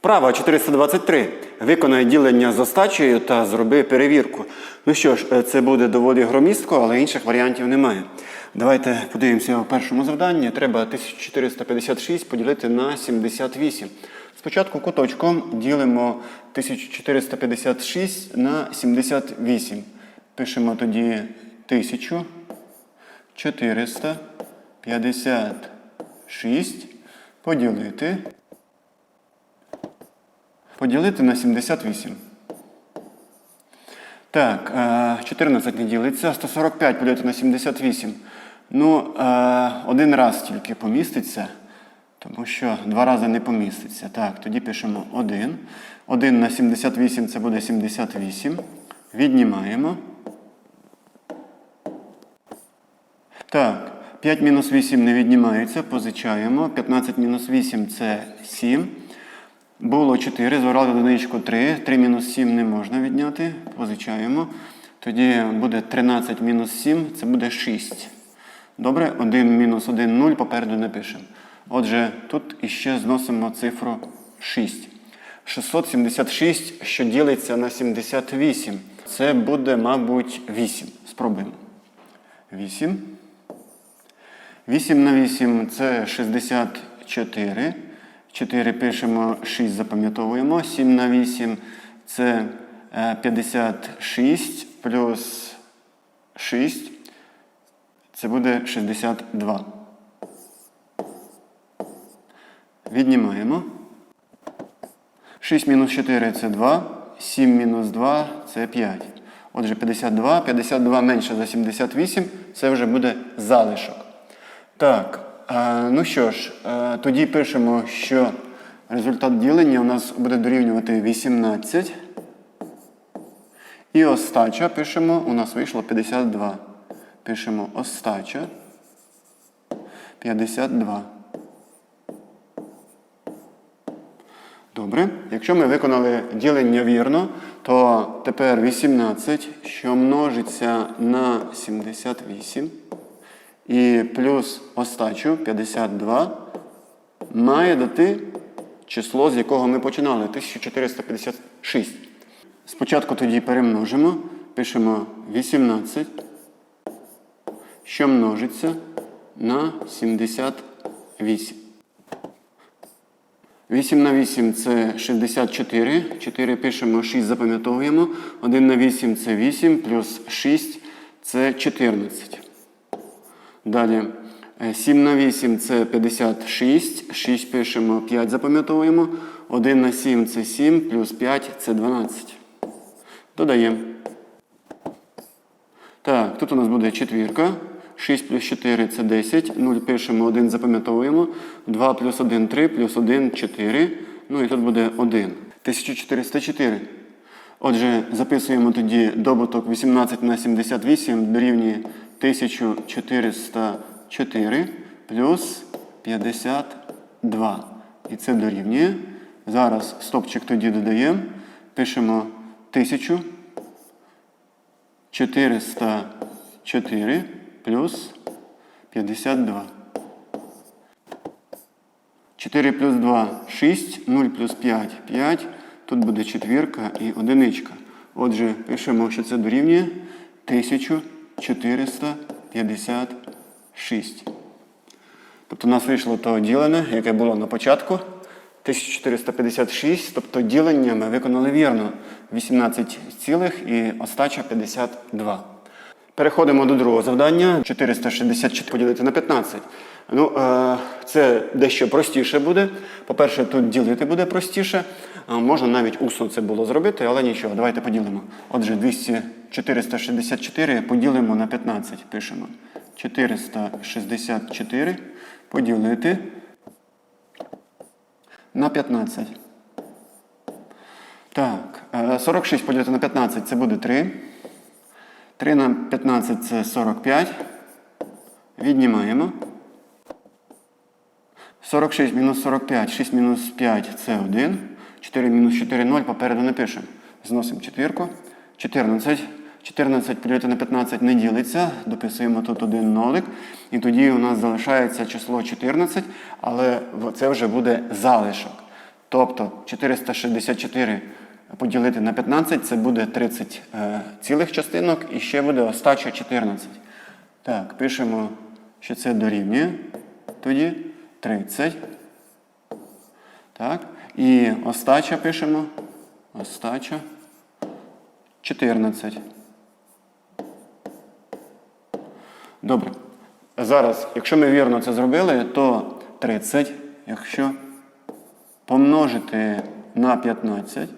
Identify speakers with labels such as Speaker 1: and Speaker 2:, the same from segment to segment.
Speaker 1: Вправа 423. Виконай ділення з остачею та зроби перевірку. Ну що ж, е, це буде доволі громістко, але інших варіантів немає. Давайте подивимося у першому завданні. Треба 1456 поділити на 78. Спочатку куточком ділимо 1456 на 78. Пишемо тоді 1456 поділити поділити на 78. Так, е, 14 не ділиться, 145 поділити на 78. Ну, е, один раз тільки поміститься, тому що два рази не поміститься. Так, тоді пишемо 1. 1 на 78 це буде 78. Віднімаємо. Так, 5 мінус 8 не віднімається, позичаємо. 15 мінус 8 це 7. Було 4, забрали одиничку 3. 3 мінус 7 не можна відняти. Позичаємо. Тоді буде 13 мінус 7, це буде 6. Добре, 1 мінус 1 0, попереду не пишемо. Отже, тут іще зносимо цифру 6. 676, що ділиться на 78. Це буде, мабуть, 8. Спробуємо. 8. 8 на 8 це 64. 4 пишемо, 6 запам'ятовуємо. 7 на 8 це е, 56 плюс 6. Це буде 62. Віднімаємо. 6 мінус 4 це 2. 7 мінус 2 це 5. Отже, 52. 52 менше за 78. Це вже буде залишок. Так, е, ну що ж, е, тоді пишемо, що результат ділення у нас буде дорівнювати 18. І остача пишемо, у нас вийшло 52. Пишемо остача 52. Добре. Якщо ми виконали ділення вірно, то тепер 18, що множиться на 78 і плюс остачу 52 має дати число, з якого ми починали 1456. Спочатку тоді перемножимо, пишемо 18, що множиться на 78. 8 на 8 це 64. 4 пишемо, 6 запам'ятовуємо. 1 на 8 це 8, плюс 6 це 14. Далі. е, 7 на 8 це 56. 6 пишемо, 5 запам'ятовуємо. 1 на 7 це 7, плюс 5 це 12. Додаємо. Так, тут у нас буде четвірка. 6 плюс 4 це 10. 0 пишемо, 1 запам'ятовуємо. 2 плюс 1 3, плюс 1 4. Ну і тут буде 1. 1404. Отже, записуємо тоді добуток 18 на 78 дорівнює 1404 плюс 52. І це дорівнює. Зараз стопчик тоді додаємо. Пишемо 1404 плюс 52. 4 плюс 2 6, 0 плюс 5 5. Тут буде четвірка і одиничка. Отже, пишемо, що це дорівнює 1456. Тобто у нас вийшло то ділене, яке було на початку. 1456, тобто ділення ми виконали вірно. 18 цілих і остача 52. Переходимо до другого завдання. 464 поділити на 15. Ну, е, це дещо простіше буде. По-перше, тут ділити буде простіше. Е, можна навіть усно це було зробити, але нічого, давайте поділимо. Отже, 200, 464 поділимо на 15. Пишемо 464 поділити на 15. Так, е, 46 поділити на 15 це буде 3. 3 на 15 це 45. Віднімаємо. 46 мінус 45, 6 мінус 5 це 1. 4 мінус 4 0, попереду не пишемо. Зносимо четвірку. 14. 14 поділити на 15 не ділиться. Дописуємо тут один нолик. І тоді у нас залишається число 14, але це вже буде залишок. Тобто 464 поділити на 15 це буде 30 е, цілих частинок і ще буде остача 14. Так, пишемо, що це дорівнює. Тоді 30. Так. І остача пишемо. Остача 14. Добре. Зараз, якщо ми вірно це зробили, то 30, якщо помножити на 15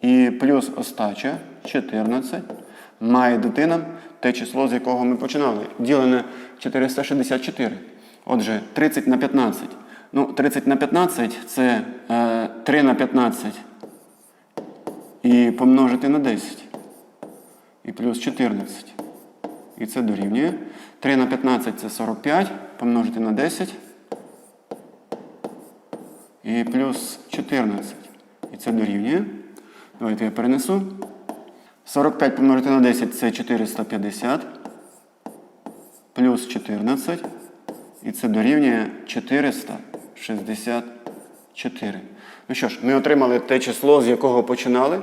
Speaker 1: і плюс остача 14, має дати нам те число, з якого ми починали. Ділене 464. Отже, 30 на 15. Ну, 30 на 15 це е, 3 на 15. І помножити на 10. І плюс 14. І це дорівнює. 3 на 15 це 45. Помножити на 10. І плюс 14. І це дорівнює. Давайте я перенесу. 45 помножити на 10 це 450. Плюс 14. І це дорівнює 464. Ну що ж, ми отримали те число, з якого починали.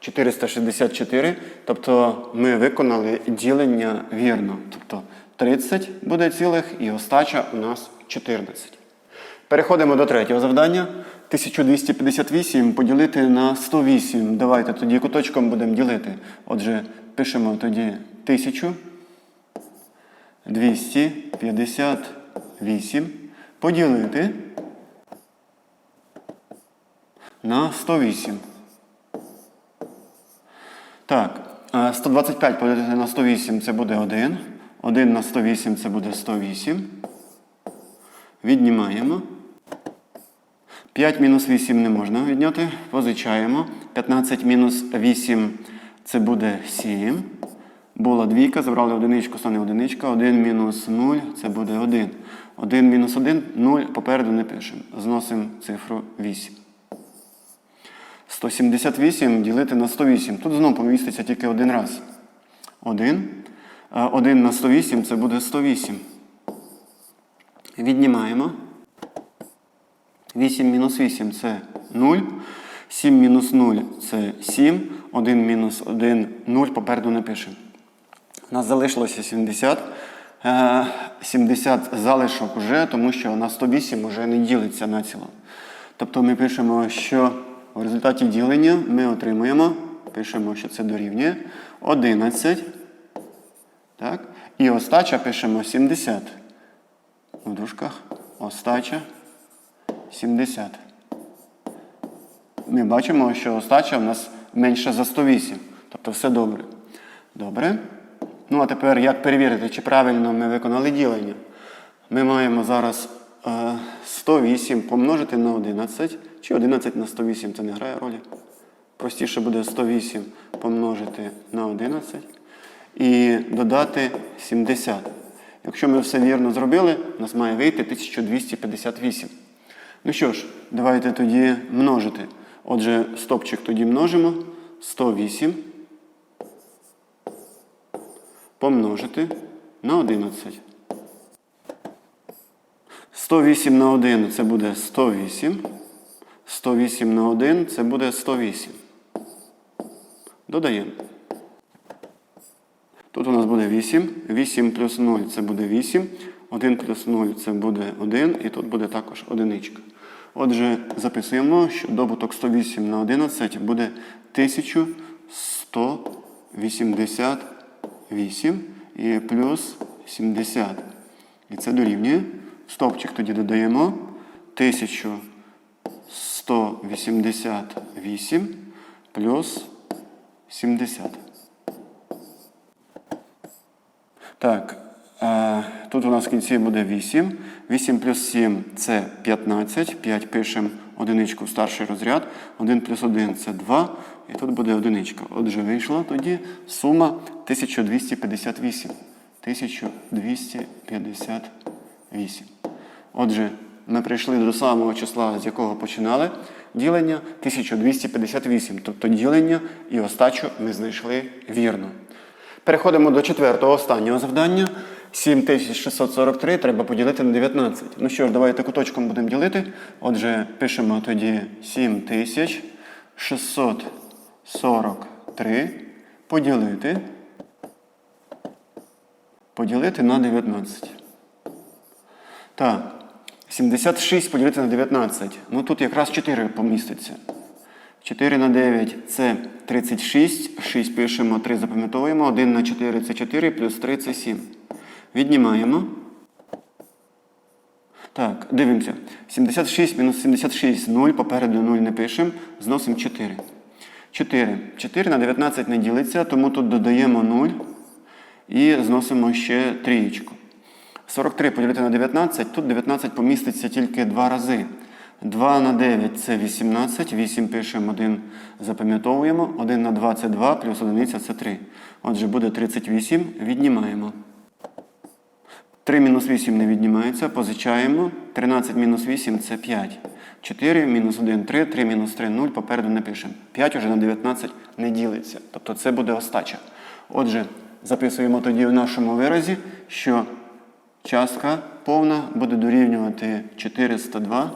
Speaker 1: 464. Тобто ми виконали ділення вірно. Тобто 30 буде цілих і остача у нас 14. Переходимо до третього завдання. 1258 поділити на 108. Давайте тоді куточком будемо ділити. Отже, пишемо тоді 1258 поділити на 108. Так, е, 125 поділити на 108 це буде 1. 1 на 108 це буде 108. Віднімаємо. 5 мінус 8 не можна відняти. Позичаємо. 15 мінус 8 це буде 7. Була двійка, забрали одиничку, стане одиничка. 1 мінус 0 це буде 1. 1 мінус 1 0 попереду не пишемо. Зносимо цифру 8. 178 ділити на 108. Тут знову поміститься тільки один раз. 1. 1 на 108 це буде 108. Віднімаємо. 8 мінус 8 це 0. 7 мінус 0 це 7. 1 мінус 1 0 попереду не пишемо. У нас залишилося 70. Е, 70 залишок вже, тому що на 108 вже не ділиться націло. Тобто ми пишемо, що в результаті ділення ми отримуємо, пишемо, що це дорівнює 11. Так? І остача пишемо 70. У дужках остача 70. Ми бачимо, що остача в нас менша за 108. Тобто все добре. Добре. Ну, а тепер як перевірити, чи правильно ми виконали ділення? Ми маємо зараз е, 108 помножити на 11. Чи 11 на 108 це не грає ролі. Простіше буде 108 помножити на 11 і додати 70. Якщо ми все вірно зробили, у нас має вийти 1258. Ну що ж, давайте тоді множити. Отже, стопчик тоді множимо. 108 помножити на 11. 108 на 1 це буде 108. 108 на 1 це буде 108. Додаємо. Тут у нас буде 8. 8 плюс 0 це буде 8. 1 плюс 0 це буде 1. І тут буде також одиничка. Отже, записуємо, що добуток 108 на 11 буде 1188 і плюс 70. І це дорівнює. Стопчик тоді додаємо 1188 плюс 70. Так, тут у нас в кінці буде 8. 8 плюс 7 це 15. 5 пишемо одиничку в старший розряд. 1 плюс 1 це 2. І тут буде одиничка. Отже, вийшла тоді сума 1258. 1258. Отже, ми прийшли до самого числа, з якого починали ділення 1258. Тобто ділення і остачу ми знайшли вірно. Переходимо до четвертого останнього завдання. 7643 треба поділити на 19. Ну що ж, давайте куточком будемо ділити. Отже, пишемо тоді 7643 поділити. Поділити на 19. Так. 76 поділити на 19. Ну тут якраз 4 поміститься. 4 на 9 це 36. 6 пишемо, 3 запам'ятовуємо. 1 на 4 це 4, плюс 3 це 7. Віднімаємо. Так, дивимося. 76 мінус 76 0. Попереду 0 не пишемо. Зносимо 4. 4. 4 на 19 не ділиться, тому тут додаємо 0 і зносимо ще трієчку. 43 поділити на 19, тут 19 поміститься тільки два рази. 2 на 9 це 18, 8 пишемо, 1 запам'ятовуємо, 1 на 2 це 2, плюс 1 це 3. Отже, буде 38, віднімаємо. 3 мінус 8 не віднімається, позичаємо. 13 мінус 8 це 5. 4 мінус 1 3, 3 мінус 3 0, попереду не пишемо. 5 уже на 19 не ділиться. Тобто це буде остача. Отже, записуємо тоді в нашому виразі, що частка повна буде дорівнювати 402.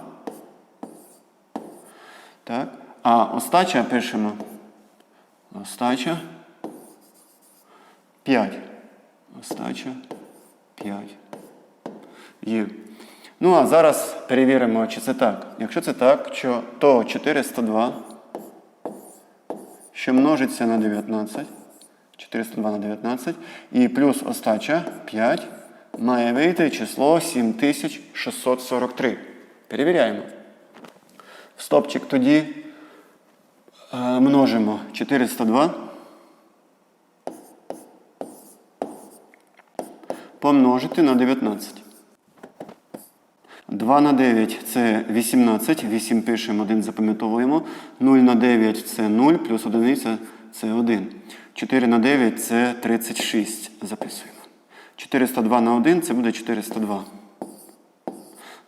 Speaker 1: Так. А остача пишемо. Остача 5. Остача 5. Є. Ну, а зараз перевіримо, чи це так. Якщо це так, то 402, що множиться на 19. 402 на 19. І плюс остача 5 має вийти число 7643. Перевіряємо. Стопчик тоді е, множимо 402. Помножити на 19. 2 на 9 це 18, 8 пишемо, 1 запам'ятовуємо. 0 на 9 це 0, плюс 1 це 1. 4 на 9 це 36. Записуємо. 402 на 1 це буде 402.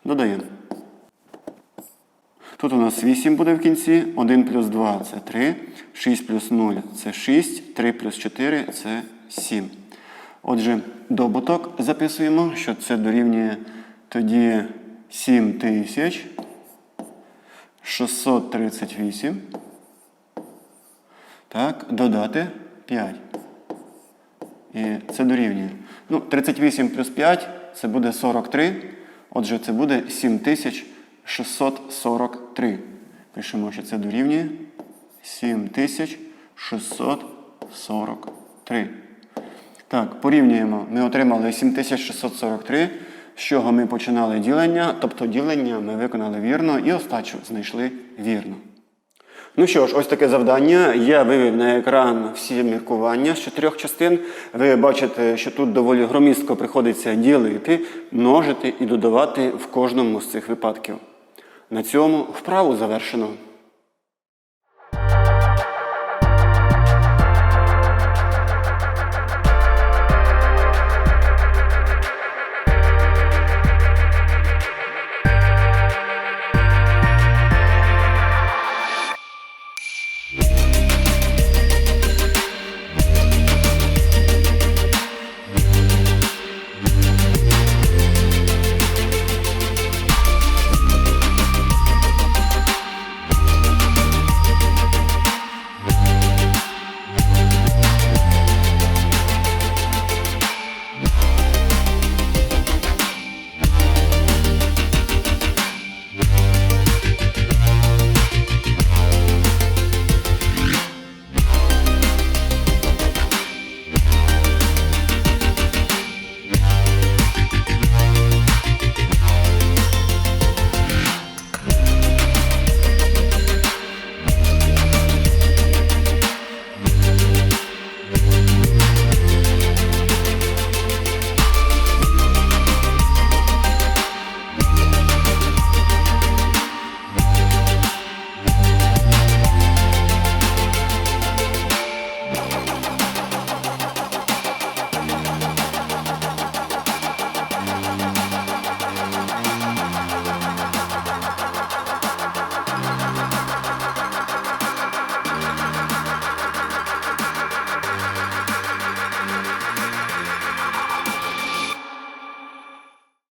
Speaker 1: Додаємо. Тут у нас 8 буде в кінці. 1 плюс 2 це 3. 6 плюс 0 це 6. 3 плюс 4 це 7. Отже, добуток записуємо, що це дорівнює тоді 7638. Так, додати 5. І це дорівнює. Ну, 38 плюс 5 це буде 43. Отже, це буде 7643. Пишемо, що це дорівнює 7643. Так, порівнюємо. Ми отримали 7643, з чого ми починали ділення. Тобто ділення ми виконали вірно і остачу знайшли вірно. Ну що ж, ось таке завдання. Я вивів на екран всі міркування з чотирьох частин. Ви бачите, що тут доволі громістко приходиться ділити, множити і додавати в кожному з цих випадків. На цьому вправу завершено.